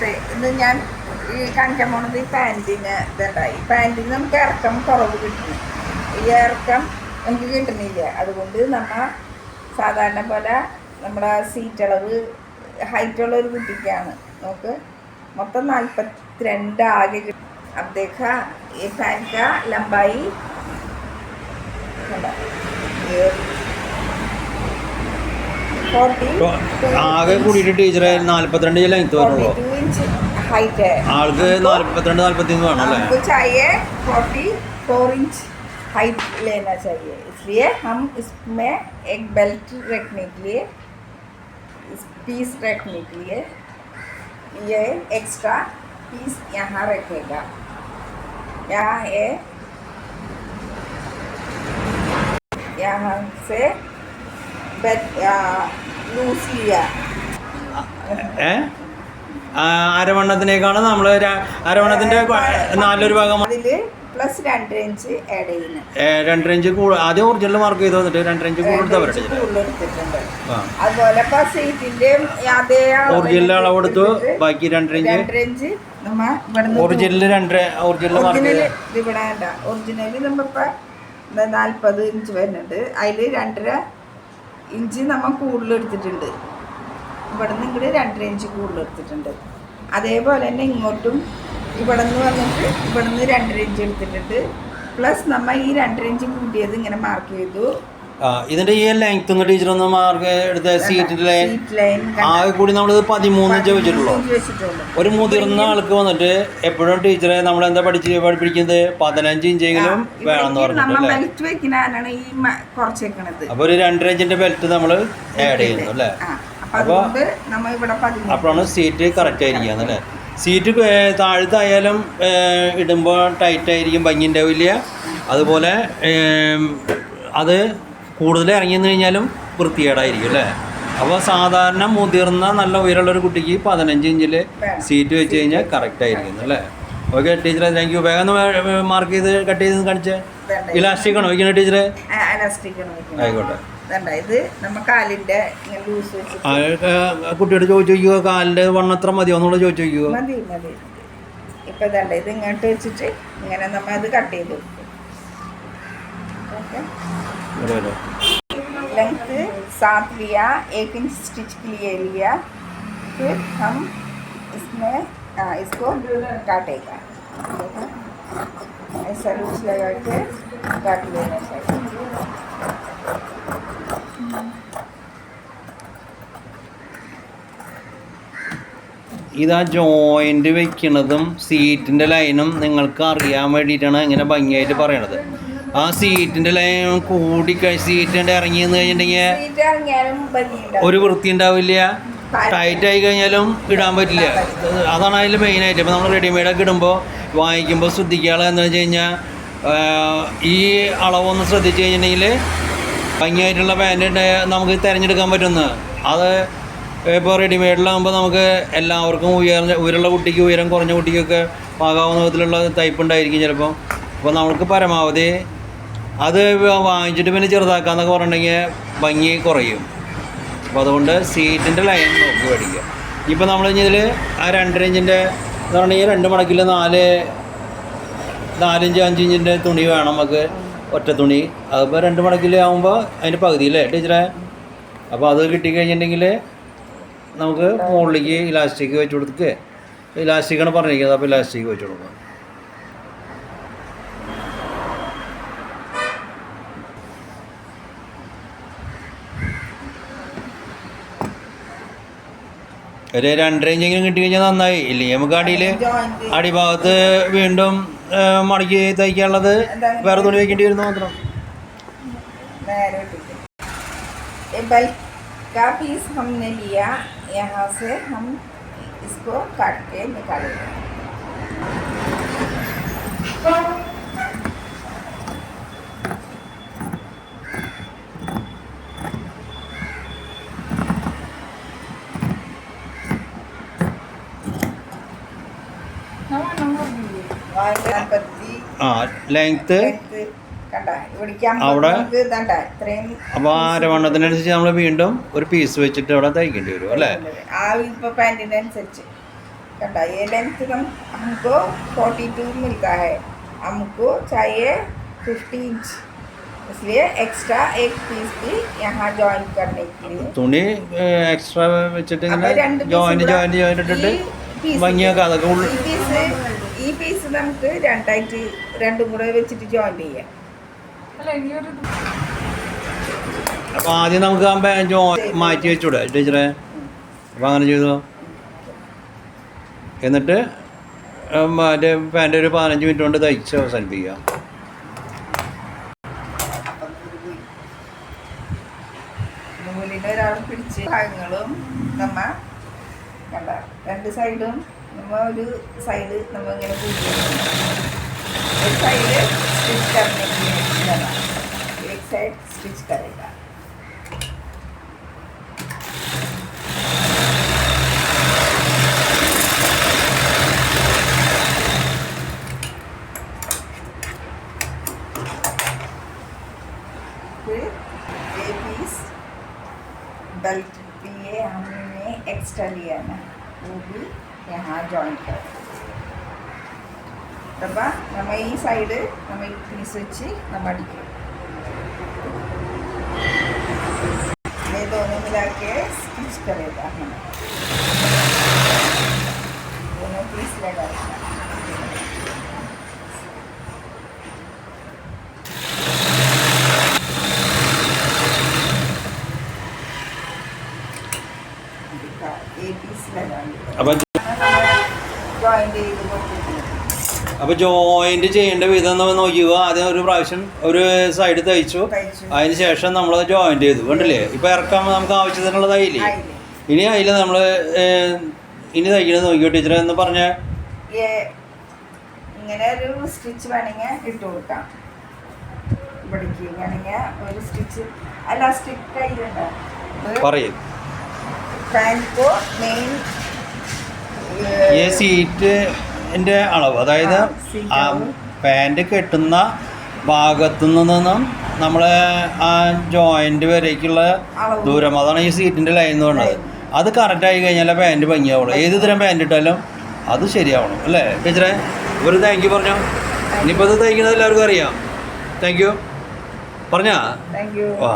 അവസ്ഥ ഇത് ഞാൻ ഈ കാണിക്കാൻ പോണത് ഈ പാന്റിന് ഇതുണ്ടായി പാന്റിന് നമുക്ക് ഇറക്കം കുറവ് കിട്ടുന്നു ഈ ഇറക്കം നമുക്ക് കിട്ടുന്നില്ല. അതുകൊണ്ട് നമ്മൾ സാധാരണ പോലെ നമ്മുടെ സീറ്റളവ് ഹൈറ്റുള്ള ഒരു കുട്ടിക്കാണ്. നമുക്ക് മൊത്തം നാൽപ്പത്തിരണ്ട് ആകെ കിട്ടും. അബ്ദേക്ക ഈ പാന്റ ലംബായി. ഉണ്ടാവും ആകെ കൂടിയിട്ട് ടീച്ചറെ നാല്പത്തിരണ്ട് ലെങ്ത് വരുള്ളൂ 42 इंच हाइट है ആൾക്ക് നാല്പത്തിരണ്ട് നാല്പത്തിമൂന്ന് വേണം അല്ലേ हमको चाहिए 44 इंच हाइट लेना चाहिए इसलिए हम इसमें एक बेल्ट रखने के लिए इस पीस रखने के लिए ये एक्स्ट्रा पीस यहाँ रखेगा यहाँ है यहाँ से बेट लूज लिया ഏ? ആ, അരവണ്ണത്തിനേക്കാണ് നമ്മൾ അരവണ്ണത്തിന്റെ നാലൊരു ഭാഗം പ്ലസ് രണ്ടരഞ്ച് ഇഞ്ച് ആഡ് ഏ, രണ്ടര ഇഞ്ച് കൂടുതൽ ആദ്യം ഒറിജിനൽ മാർക്ക് ചെയ്ത് വന്നിട്ട് രണ്ടര ഇഞ്ച് കൂടുതൽ ആ. അതുപോലെ അതേ ഒറിജിനൽ അളവ് എടുത്തു ബാക്കി രണ്ടര ഇഞ്ച് രണ്ടര ഇഞ്ച് ഒറിജിനൽ രണ്ടര ഒറിജിനൽ ഇത് ഇവിടെ നമ്മിപ്പോ നാൽപ്പത് ഇഞ്ച് വരുന്നുണ്ട്. അതിൽ രണ്ടര ഇഞ്ച് നമ്മൾ കൂടുതൽ എടുത്തിട്ടുണ്ട്. നിന്ന് ഇങ്ങോട്ട് രണ്ടര ഇഞ്ച് കൂടുതൽ എടുത്തിട്ടുണ്ട്. അതേപോലെ തന്നെ ഇങ്ങോട്ടും ഇവിടെ നിന്ന് വന്നിട്ട് ഇവിടെ നിന്ന് രണ്ടര ഇഞ്ച് എടുത്തിട്ടുണ്ട്. പ്ലസ് നമ്മൾ ഈ രണ്ടര ഇഞ്ച് കൂട്ടിയത് ഇങ്ങനെ മാർക്ക് ചെയ്തു. ഇതിന്റെ ഈ ലെങ്ത് ഒന്ന് ടീച്ചർ ഒന്ന് മാർക്ക് എടുത്ത സീറ്റ് ലൈൻ ആകെ കൂടി നമ്മൾ പതിമൂന്ന് ഇഞ്ച് വെച്ചിട്ടുള്ളൂ. ഒരു മുതിർന്ന ആൾക്ക് വന്നിട്ട് എപ്പോഴും ടീച്ചറെ നമ്മൾ എന്താ പഠിച്ച് പഠിപ്പിക്കുന്നത്? പതിനഞ്ച് ഇഞ്ചെങ്കിലും വേണം പറഞ്ഞിട്ട് നമ്മ അല്ലേ? ബെൽറ്റ് വെക്കാനാണ് ഈ മ- കുറച്ചേക്കണത്. അപ്പൊ ഒരു രണ്ടര ഇഞ്ചിന്റെ ബെൽറ്റ് നമ്മൾ ആഡ് ചെയ്യുന്നു അല്ലേ? അപ്പൊ അപ്പോഴാണ് സീറ്റ് കറക്റ്റ് ആയിരിക്കുക അല്ലേ? സീറ്റ് താഴത്തായാലും ഇടുമ്പോൾ ടൈറ്റ് ആയിരിക്കും ഭംഗി ഉണ്ടാവില്ല അതുപോലെ അത് കൂടുതൽ ഇറങ്ങി നിന്ന് കഴിഞ്ഞാലും വൃത്തികേടായിരിക്കും അല്ലേ? അപ്പോൾ സാധാരണ മുതിർന്ന നല്ല ഉയരമുള്ള ഒരു കുട്ടിക്ക് പതിനഞ്ച് ഇഞ്ചിൽ സീറ്റ് വെച്ച് കഴിഞ്ഞാൽ കറക്റ്റ് ആയിരിക്കും അല്ലേ? ഓക്കെ ടീച്ചറെ താങ്ക് യു വേഗം മാർക്ക് ചെയ്ത് കട്ട് ചെയ്ത് കാണിച്ചേ. ഇലാസ്റ്റിക് ആണോ വയ്ക്കുന്നത് ടീച്ചറെ? ആയിക്കോട്ടെ. കുട്ടിയോട് ചോദിച്ചു നോക്കിയോ? കാലിന്റെ വണ്ണം എത്ര മതിയോ എന്നുള്ളത് ചോദിച്ചു നോക്കിയോ? ഇപ്പൊ ഇതണ്ട ഇത് ഇങ്ങോട്ട് വെച്ചിട്ട് ഇങ്ങനെ നമ്മ ഇത് കട്ട് ചെയ്ത് കൊടുക്കും ഓക്കെ ഇവിടെ വരൂ. लेंथ सात लिया एक इंच स्टिच के लिए लिया फिर हम इसमें आ, इसको काटेगा देखो ऐसा लूज लगा के काट लेना चाहिए ഇതാ ജോയിന്റ് വെക്കണതും സീറ്റിന്റെ ലൈനും നിങ്ങൾക്ക് അറിയാൻ വേണ്ടിയിട്ടാണ് ഇങ്ങനെ ഭംഗിയായിട്ട് പറയണത് ആ സീറ്റിന്റെ ലൈൻ കൂടി സീറ്റിന്റെ ഇറങ്ങി എന്ന് കഴിഞ്ഞിട്ടുണ്ടെങ്കിൽ ഒരു വൃത്തി ഉണ്ടാവില്ല ടൈറ്റ് ആയി കഴിഞ്ഞാലും ഇടാൻ പറ്റില്ല. അതാണ് അതിൽ മെയിനായിട്ട് ഇപ്പോൾ നമ്മൾ റെഡിമെയ്ഡൊക്കെ ഇടുമ്പോൾ വാങ്ങിക്കുമ്പോൾ ശ്രദ്ധിക്കാനുള്ള എന്താ വെച്ച് കഴിഞ്ഞാൽ ഈ അളവൊന്ന് ശ്രദ്ധിച്ച് കഴിഞ്ഞിട്ടുണ്ടെങ്കിൽ ഭംഗിയായിട്ടുള്ള പാന്റ് നമുക്ക് തിരഞ്ഞെടുക്കാൻ പറ്റുന്ന അത് ഇപ്പോൾ റെഡിമെയ്ഡിലാകുമ്പോൾ നമുക്ക് എല്ലാവർക്കും ഉയർന്ന ഉയരുള്ള കുട്ടിക്ക് ഉയരം കുറഞ്ഞ കുട്ടിക്കൊക്കെ പാകാവുന്ന വിധത്തിലുള്ള ടൈപ്പ് ഉണ്ടായിരിക്കും ചിലപ്പോൾ അപ്പോൾ നമുക്ക് പരമാവധി അത് വാങ്ങിച്ചിട്ട് പിന്നെ ചെറുതാക്കാന്നൊക്കെ പറഞ്ഞിട്ടുണ്ടെങ്കിൽ ഭംഗി കുറയും. അപ്പോൾ അതുകൊണ്ട് സീറ്റിന്റെ ലൈൻ നോക്കി മേടിക്കുക ഇപ്പോൾ നമ്മൾ ഇതിൽ ആ രണ്ടര ഇഞ്ചിന്റെ എന്ന് പറഞ്ഞാൽ രണ്ട് മടക്കിൽ നാല് നാലിഞ്ച് അഞ്ച് ഇഞ്ചിന്റെ തുണി വേണം നമുക്ക് ഒറ്റ തുണി. അതിപ്പോൾ രണ്ട് മടക്കിൽ ആകുമ്പോൾ അതിന്റെ പകുതിയില്ലേ ടീച്ചറെ? അപ്പോൾ അത് കിട്ടിക്കഴിഞ്ഞിട്ടുണ്ടെങ്കിൽ നമുക്ക് മുകളിലേക്ക് ഇലാസ്റ്റിക് വെച്ച് കൊടുക്കുക ഇലാസ്റ്റിക്കാണ് പറഞ്ഞിരിക്കുന്നത്. അപ്പോൾ ഇലാസ്റ്റിക് വെച്ച് കൊടുക്കുക ഒരു രണ്ടര ഇഞ്ചെങ്കിലും കിട്ടി കഴിഞ്ഞാൽ നന്നായി ഇല്ലെങ്കിൽ നമുക്ക് അടിയിൽ ജോയിന്റ് അടിഭാഗത്ത് വീണ്ടും ആ, മടക്കി തയ്ക്കാനുള്ളത് വേറെ തുണി വയ്ക്കേണ്ടി വരുന്നു മാത്രം നേരെ इटिके ये बेल्ट का पीस हमने लिया यहाँ से हम इसको काट के निकालेंगे ആ ലെങ്ത്ത് കണ്ട ഇവിടേക്ക് അവിടെ- നമുക്ക് ഇതണ്ട ഇത്രയും അപ്പോൾ ആ രവണ്ണത്തിനനുസരിച്ച് നമ്മൾ വീണ്ടും ഒരു പീസ് വെച്ചിട്ട് അവിടെ തയ്ക്കേണ്ടി വരും അല്ലേ ആ ഇപ്പൊ പാൻറ്റിനനുസരിച്ച് कटा ये लेंथ हम हमको 42 मिलता है हमको चाहिए 50 इंच इसलिए एक्स्ट्रा एक पीस भी यहाँ जॉइन करने के लिए തുണി എക്സ്ട്രാ വെച്ചിട്ട് അപ്പൊ ഇങ്ങനെ രണ്ട് piece ജോയിന്റ് കൂടെ ജോയിന്റ് ജോയിന്റ് ഇട്ടിട്ട് ഈ piece ഭംഗിയാക്കാം അതൊക്കെ ഉള്ളു ഈ പീസ് നമുക്ക് രണ്ടായിട്ട് രണ്ടും കൂടെ വെച്ചിട്ട് ജോയിൻ ചെയ്യാം. അപ്പൊ ആദ്യം നമുക്ക് ആ മാറ്റി വെച്ചൂടെ ടീച്ചറെ അപ്പൊ അങ്ങനെ ചെയ്തു? എന്നിട്ട് മറ്റേ പാന്റ് ഒരു പതിനഞ്ച് മിനിറ്റ് കൊണ്ട് തയ്ച്ച് അവസാനിപ്പിക്കുക. നൂലിന്റെ ഒരാൾ പിടിച്ച് ഭാഗങ്ങളും നമ്മ രണ്ട് സൈഡും നമ്മ ഒരു സൈഡ് നമ്മ ഇങ്ങനെ കൂട്ടി ഒരു സൈഡ് സ്റ്റിച്ച് करने के लिए डाला एक साइड स्टिच करेगा फिर ये पीस बेल्ट के लिए हमने एक्स्ट्रा लिया ना वो भी यहाँ जॉइन कर അപ്പം നമ്മൾ ഈ സൈഡ് നമ്മൾ ഈ പീസ് വെച്ച് നമ്മൾ അടിക്കും ये दोनों मिला के स्टिच करेगा हम दोनों पीस लगाएगा അപ്പൊ ജോയിന്റ് ചെയ്യേണ്ട വിധം നോക്കിയോ ആദ്യം ഒരു പ്രാവശ്യം ഒരു സൈഡ് തയ്ച്ചു. അതിന് ശേഷം നമ്മൾ ജോയിന്റ് ചെയ്തു. കണ്ടില്ലേ? ഇപ്പൊ ഇറക്കാൻ നമുക്ക് ആവശ്യത്തിനുള്ളതായില്ലേ ഇനി അതിൽ നമ്മൾ ഇനി തയ്ക്കണത് നോക്കിയോ ടീച്ചർ എന്ന് പറഞ്ഞ? ഇങ്ങനെ ഒരു സ്റ്റിച്ച് വേണമെങ്കിൽ ഇട്ട് കൊടുക്കാം. ഇവിടേക്ക് വേണമെങ്കിൽ ഒരു സ്റ്റിച്ച് അല്ല സ്റ്റിച്ച് പറയും. പാന്റ് മെയിൻ ഈ സീറ്റിന്റെ അളവ് അതായത് ആ. പാന്റ് കെട്ടുന്ന ഭാഗത്തു നിന്നും നമ്മളെ ആ ജോയിന്റ് വരേക്കുള്ള ദൂരം അതാണ് ഈ സീറ്റിന്റെ ലൈൻ എന്ന് പറയുന്നത് അത് കറക്റ്റ് ആയി കഴിഞ്ഞാൽ പാന്റ് ഭംഗിയാവുള്ളൂ. ഏത് തരം പാന്റ് ഇട്ടാലും അത് ശരിയാവണം അല്ലേ? ടീച്ചറെ ഒരു താങ്ക് യു പറഞ്ഞോ? ഇനിയിപ്പോൾ അത് തയ്ക്കുന്നത് എല്ലാവർക്കും അറിയാം. താങ്ക് യു പറഞ്ഞാ? താങ്ക് യു ആ.